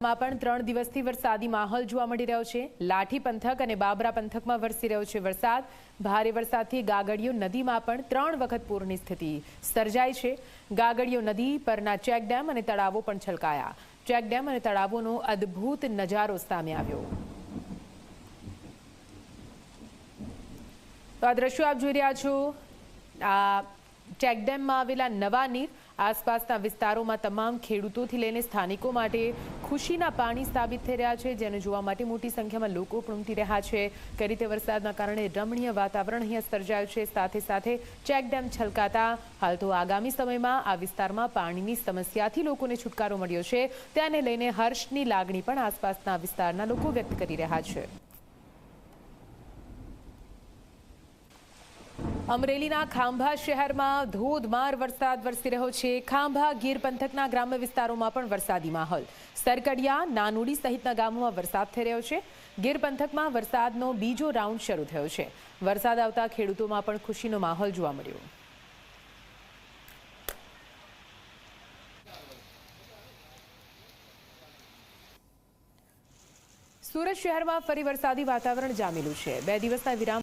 પણ ત્રણ દિવસથી વરસાદી માહોલ જોવા મળી રહ્યો છે. લાઠી પંથક અને બાબરા પંથકમાં વરસી રહ્યો છે વરસાદ. ભારે વરસાદથી ગાગડીયો નદીમાં પણ ત્રણ વખત પૂરની સ્થિતિ સર્જાઈ છે. ગાગડીયો નદી પરના ચેકડેમ અને તળાવો પણ છલકાયા. ચેકડેમ અને તળાવોનો અદ્ભુત નજારો સામે આવ્યો. તો આ દ્રશ્યો આપ જોઈ રહ્યા છો. આ ચેકડેમમાં આવેલા નવા નીર આસપાસના વિસ્તારોમાં તમામ ખેડૂતોથી લઈને સ્થાનિકો માટે ખુશીના પાણી સાબિત થઈ રહ્યા છે, જેને જોવા માટે મોટી સંખ્યામાં લોકો પણ ઉમટી રહ્યા છે. કઈ રીતે વરસાદના કારણે રમણીય વાતાવરણ અહીંયા સર્જાયું છે, સાથે સાથે ચેકડેમ છલકાતા હાલ તો આગામી સમયમાં આ વિસ્તારમાં પાણીની સમસ્યાથી લોકોને છુટકારો મળ્યો છે. તેને લઈને હર્ષની લાગણી પણ આસપાસના વિસ્તારના લોકો વ્યક્ત કરી રહ્યા છે. અમરેલીના ખાંભા શહેરમાં ધોધમાર વરસાદ વરસી રહ્યો છે. ખાંભા ગીર પંથકના ગ્રામ્ય વિસ્તારોમાં પણ વરસાદી માહોલ. સરકડિયા, નાનુડી સહિતના ગામોમાં વરસાદ થઈ રહ્યો છે. ગીર પંથકમાં વરસાદનો બીજો રાઉન્ડ શરૂ થયો છે. વરસાદ આવતા ખેડૂતોમાં પણ ખુશીનો માહોલ જોવા મળ્યો. સુરત શહેરમાં ફરી વરસાદી વાતાવરણ જામેલું છે. બે દિવસના વિરામ